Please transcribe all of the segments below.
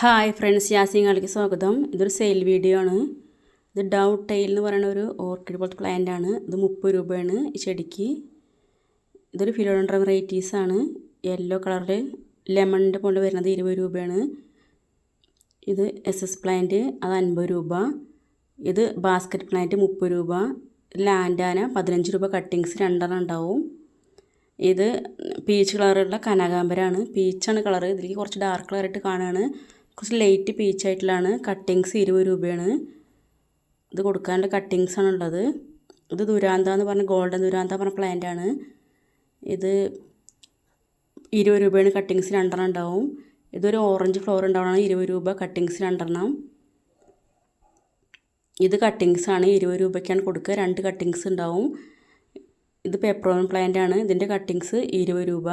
Hi friends യാസിങ്ങൾക്ക് സ്വാഗതം. ഇതൊരു sale video ആണ്. ഇത് ഡൗ ടൈൽ എന്ന് പറയുന്ന ഒരു ഓർക്കിഡ് പോലത്തെ പ്ലാന്റ് ആണ്. ഇത് മുപ്പത് രൂപയാണ് ഈ ചെടിക്ക്. ഇതൊരു ഫിലോഡോണ്ടർ വെറൈറ്റീസ് ആണ്. യെല്ലോ കളറിൽ ലെമണിന്റെ പോലെ വരുന്നത് ഇരുപത് രൂപയാണ്. ഇത് എസ് എസ് പ്ലാന്റ് അത് അൻപത് രൂപ. ഇത് ബാസ്ക്കറ്റ് പ്ലാന്റ് മുപ്പത് രൂപ. ലാൻഡാന പതിനഞ്ച് രൂപ കട്ടിങ്സ് രണ്ടെണ്ണം ഉണ്ടാവും. ഇത് പീച്ച് കളറുള്ള കനകാമ്പരാണ് പീച്ചാണ് കളർ ഇതിലേക്ക് കുറച്ച് ഡാർക്ക് കളറായിട്ട് കാണുകയാണ് കുറച്ച് ലൈറ്റ് പീച്ചായിട്ടുള്ളതാണ് കട്ടിങ്സ് ഇരുപത് രൂപയാണ്. ഇത് കൊടുക്കാനുള്ള ആണ് ഉള്ളത്. ഇത് ദുരാന്ത എന്ന് പറഞ്ഞ ഗോൾഡൻ ദുരാന്ത പറഞ്ഞ പ്ലാന്റ് ആണ്. ഇത് ഇരുപത് രൂപയാണ് കട്ടിങ്സ് രണ്ടെണ്ണം ഉണ്ടാവും. ഇതൊരു ഓറഞ്ച് ഫ്ലോർ ഉണ്ടാവണം ഇരുപത് രൂപ കട്ടിങ്സ് രണ്ടെണ്ണം. ഇത് കട്ടിങ്സ് ആണ് ഇരുപത് രൂപയ്ക്കാണ് കൊടുക്കുക. രണ്ട് കട്ടിങ്സ് ഉണ്ടാവും. ഇത് പെപ്രോൺ പ്ലാന്റ് ആണ്. ഇതിന്റെ കട്ടിങ്സ് ഇരുപത് രൂപ.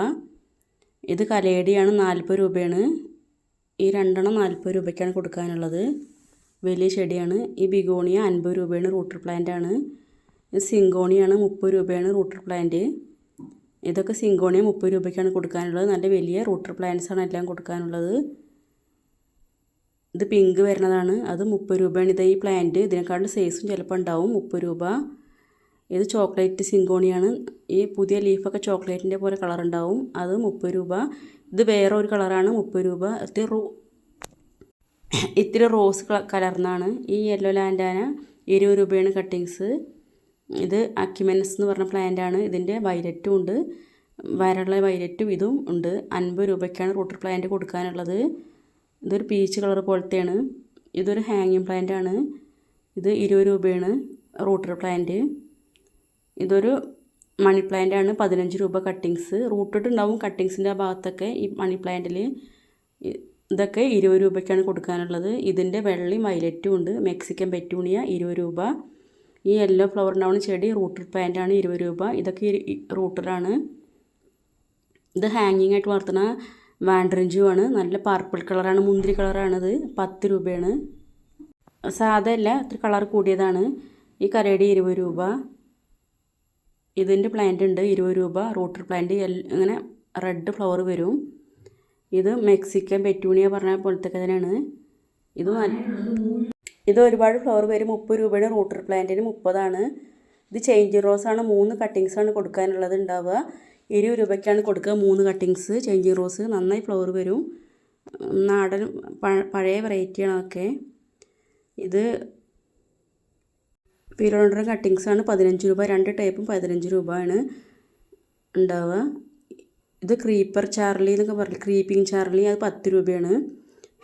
ഇത് കലേഡിയാണ് നാൽപ്പത് രൂപയാണ്. ഈ രണ്ടെണ്ണം നാൽപ്പത് രൂപയ്ക്കാണ് കൊടുക്കാനുള്ളത്. വലിയ ചെടിയാണ്. ഈ ബിഗോണിയ അൻപത് രൂപയാണ് റൂട്ടർ പ്ലാന്റ് ആണ്. സിങ്കോണിയാണ് മുപ്പത് രൂപയാണ് റൂട്ടർ പ്ലാന്റ്. ഇതൊക്കെ സിങ്കോണിയ മുപ്പത് രൂപയ്ക്കാണ് കൊടുക്കാനുള്ളത്. നല്ല വലിയ റൂട്ടർ പ്ലാന്റ്സ് ആണ് എല്ലാം കൊടുക്കാനുള്ളത്. ഇത് പിങ്ക് വരുന്നതാണ്. അത് മുപ്പത് രൂപയാണ്. ഇത് ഈ പ്ലാന്റ്. ഇതിനെക്കാളും സൈസും ചിലപ്പോൾ ഉണ്ടാവും. മുപ്പത് രൂപ. ഇത് ചോക്ലേറ്റ് സിങ്കോണിയാണ്. ഈ പുതിയ ലീഫൊക്കെ ചോക്ലേറ്റിന്റെ പോലെ കളർ ഉണ്ടാവും അത് മുപ്പത് രൂപ. ഇത് വേറെ ഒരു കളറാണ് മുപ്പത് രൂപ. ഇത്തിരി റോ ഇത്തിരി റോസ് കലർന്നാണ്. ഈ യെല്ലോ ലാൻഡാന ഇരുപത് രൂപയാണ് കട്ടിങ്സ്. ഇത് അക്യുമെൻസ് എന്ന് പറഞ്ഞ പ്ലാന്റാണ്. ഇതിന്റെ വൈലറ്റും ഉണ്ട്. വയറുള്ള വൈലറ്റും ഇതും ഉണ്ട്. അൻപത് രൂപയ്ക്കാണ് റൂട്ടർ പ്ലാന്റ് കൊടുക്കാനുള്ളത്. ഇതൊരു പീച്ച് കളർ പോലത്തെയാണ്. ഇതൊരു ഹാങ്ങിങ് പ്ലാന്റ് ആണ് ഇത് ഇരുപത് രൂപയാണ് റൂട്ടർ പ്ലാന്റ്. ഇതൊരു മണി പ്ലാന്റ് ആണ് പതിനഞ്ച് രൂപ കട്ടിങ്സ് റൂട്ടിട്ടുണ്ടാവും കട്ടിങ്സിന്റെ ആ ഭാഗത്തൊക്കെ ഈ മണി പ്ലാന്റിൽ ഇതൊക്കെ ഇരുപത് രൂപയ്ക്കാണ് കൊടുക്കാനുള്ളത്. ഇതിന്റെ വെള്ളി മൈലറ്റും ഉണ്ട്. മെക്സിക്കൻ പെറ്റൂണിയ ഇരുപത് രൂപ. ഈ യെല്ലോ ഫ്ലവർ ഉണ്ടാവുന്ന ചെടി റൂട്ടഡ് പ്ലാന്റ് ആണ് ഇരുപത് രൂപ. ഇതൊക്കെ റൂട്ടറാണ് ഇത് ഹാങ്ങിങ് ആയിട്ട് വളർത്തുന്ന വാൻഡ്രിഞ്ചു ആണ്. നല്ല പർപ്പിൾ കളറാണ് മുന്തിരി കളറാണിത് പത്ത് രൂപയാണ്. സാധല്ല ഇത്തിരി കളർ കൂടിയതാണ്. ഈ കരടി ഇരുപത് രൂപ. ഇതിന്റെ പ്ലാന്റ് ഉണ്ട് ഇരുപത് രൂപ. റൂട്ടർ പ്ലാന്റ് ഇങ്ങനെ റെഡ് ഫ്ലവർ വരും. ഇത് മെക്സിക്കൻ പെറ്റൂണിയ പറഞ്ഞ പോലത്തെ തന്നെയാണ്. ഇത് ഇത് ഒരുപാട് ഫ്ലവർ വരും. മുപ്പത് രൂപയുടെ റൂട്ടർ പ്ലാന്റിന് മുപ്പതാണ്. ഇത് ചേഞ്ച് റോസ് ആണ്. മൂന്ന് കട്ടിങ്സ് ആണ് കൊടുക്കാനുള്ളത് ഉണ്ടാവുക. ഇരുപത് രൂപയ്ക്കാണ് കൊടുക്കുക. മൂന്ന് കട്ടിങ്സ് ചേഞ്ച് റോസ് നന്നായി ഫ്ലവർ വരും. നാടൻ പഴയ വെറൈറ്റിയാണ് അതൊക്കെ ഇത് ഫിലോണ്ടർ കട്ടിങ്സ് ആണ് പതിനഞ്ച് രൂപ രണ്ട് ടൈപ്പും പതിനഞ്ച് രൂപയാണ്. ഉണ്ടാവുക. ഇത് ക്രീപ്പർ ചാർലി എന്നൊക്കെ പറയും ക്രീപ്പിംഗ് ചാർലി അത് പത്ത് രൂപയാണ്.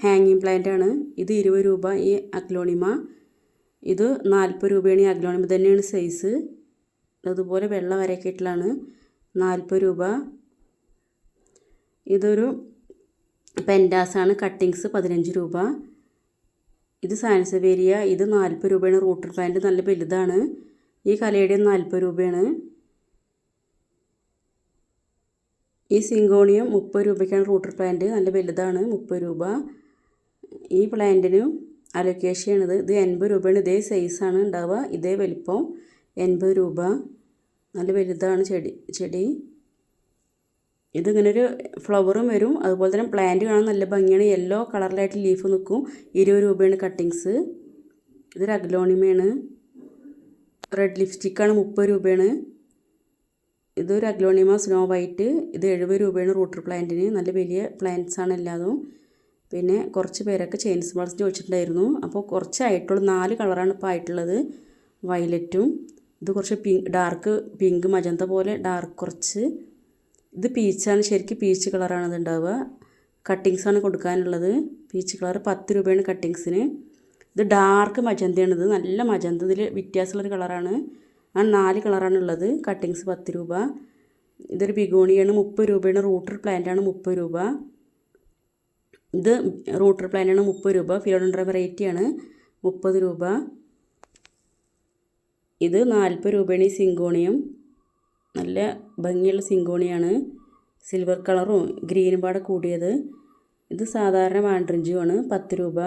ഹാങ്ങിങ് പ്ലാന്റ് ആണ്. ഇത് ഇരുപത് രൂപ ഈ അഗ്ലോണിമ. ഇത് നാൽപ്പത് രൂപയാണ് ഈ അഗ്ലോണിമ. തന്നെയാണ് സൈസ് അതുപോലെ വെള്ള വരക്കെട്ടിലാണ് നാൽപ്പത് രൂപ. ഇതൊരു പെൻഡാസാണ് കട്ടിങ്സ് പതിനഞ്ച് രൂപ. ഇത് സാൻസവേരിയ ഇത് നാൽപ്പത് രൂപയാണ് റൂട്ടർ പ്ലാന്റ് നല്ല വലുതാണ്. ഈ കലയുടെയും നാൽപ്പത് രൂപയാണ്. ഈ സിങ്കോണിയം മുപ്പത് രൂപയ്ക്കാണ് റൂട്ടർ പ്ലാന്റ് നല്ല വലുതാണ് മുപ്പത് രൂപ. ഈ പ്ലാന്റിനും അലൊക്കേഷനാണിത് ഇത് എൺപത് രൂപയാണ് ഇതേ സൈസാണ് ഉണ്ടാവുക ഇതേ വലിപ്പം എൺപത് രൂപ. നല്ല വലുതാണ് ചെടി ചെടി. ഇതിങ്ങനെ ഒരു ഫ്ലവറും വരും. അതുപോലെ തന്നെ പ്ലാന്റ് കാണാൻ നല്ല ഭംഗിയാണ്. യെല്ലോ കളറിലായിട്ട് ലീഫ് നിൽക്കും ഇരുപത് രൂപയാണ് കട്ടിങ്സ് ഇതൊരു അഗ്ലോണിമയാണ്. റെഡ് ലിപ്സ്റ്റിക്കാണ് മുപ്പത് രൂപയാണ്. ഇതൊരു അഗ്ലോണിമ സ്നോ വൈറ്റ് ഇത് എഴുപത് രൂപയാണ് റൂട്ടർ പ്ലാന്റിന് നല്ല വലിയ പ്ലാന്റ്സ് ആണ് എല്ലാതും. പിന്നെ കുറച്ച് പേരൊക്കെ ചെയിൻസ് ബൾസ് ചോദിച്ചിട്ടുണ്ടായിരുന്നു. അപ്പോൾ കുറച്ചായിട്ടുള്ളൂ. നാല് കളറാണ് ഇപ്പോൾ ആയിട്ടുള്ളത്. വയലറ്റും ഇത് കുറച്ച് പിങ്ക് ഡാർക്ക് പിങ്ക് മജന്ത പോലെ ഡാർക്ക് കുറച്ച് ഇത് പീച്ചാണ് ശരിക്കും പീച്ച് കളറാണ് ഇത് ഉണ്ടാവുക കട്ടിങ്സാണ് കൊടുക്കാനുള്ളത്. പീച്ച് കളർ പത്ത് രൂപയാണ് കട്ടിങ്സിന് ഇത് ഡാർക്ക് മജന്തയാണ്. ഇത് നല്ല മജന്ത. ഇതിൽ വ്യത്യാസമുള്ളൊരു കളറാണ്. ആ നാല് കളറാണ് ഉള്ളത്. കട്ടിങ്സ് പത്ത് രൂപ. ഇതൊരു ബിഗോണിയാണ് മുപ്പത് രൂപയാണ്. റൂട്ടർ പ്ലാന്റാണ് മുപ്പത് രൂപ. ഇത് റൂട്ടർ പ്ലാന്റാണ് മുപ്പത് രൂപ. ഫിലോഡൻഡ്ര വെറൈറ്റിയാണ് മുപ്പത് രൂപ. ഇത് നാൽപ്പത് രൂപയാണ് ഈ സിങ്കോണിയം. നല്ല ഭംഗിയുള്ള സിങ്കോണിയാണ്. സിൽവർ കളറും ഗ്രീനും പാടെ കൂടിയത്. ഇത് സാധാരണ മാൻഡ്രിഞ്ചുമാണ് പത്ത് രൂപ.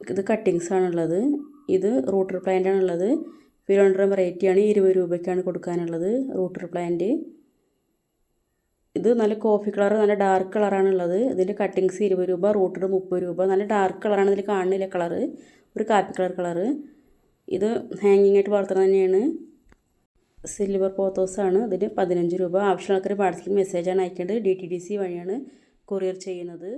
ഇത് കട്ടിങ്സ് ആണുള്ളത്. ഇത് റൂട്ടർ പ്ലാന്റ് ആണുള്ളത്. ഫിലോണ്ടർ വെറൈറ്റിയാണ് ഇരുപത് രൂപയ്ക്കാണ് കൊടുക്കാനുള്ളത് റൂട്ടർ പ്ലാന്റ് ഇത് നല്ല കോഫി കളർ നല്ല ഡാർക്ക് കളറാണ് ഉള്ളത് ഇതിന്റെ കട്ടിങ്സ് ഇരുപത് രൂപ റൂട്ടർ മുപ്പത് രൂപ. നല്ല ഡാർക്ക് കളറാണ് ഇതിൽ കാണുന്നില്ല കളറ് ഒരു കാപ്പി കളർ കളറ് ഇത് ഹാങ്ങിങ് ആയിട്ട് വളർത്തുന്നത് തന്നെയാണ്. സിൽവർ പോത്തോസാണ് ഇതിന് പതിനഞ്ച് രൂപ. ആവശ്യമുള്ള ആൾക്കാർ വാട്സപ്പിൽ മെസ്സേജാണ് അയക്കേണ്ടത്. ഡി ടി ഡി സി വഴിയാണ് കൊറിയർ ചെയ്യുന്നത്.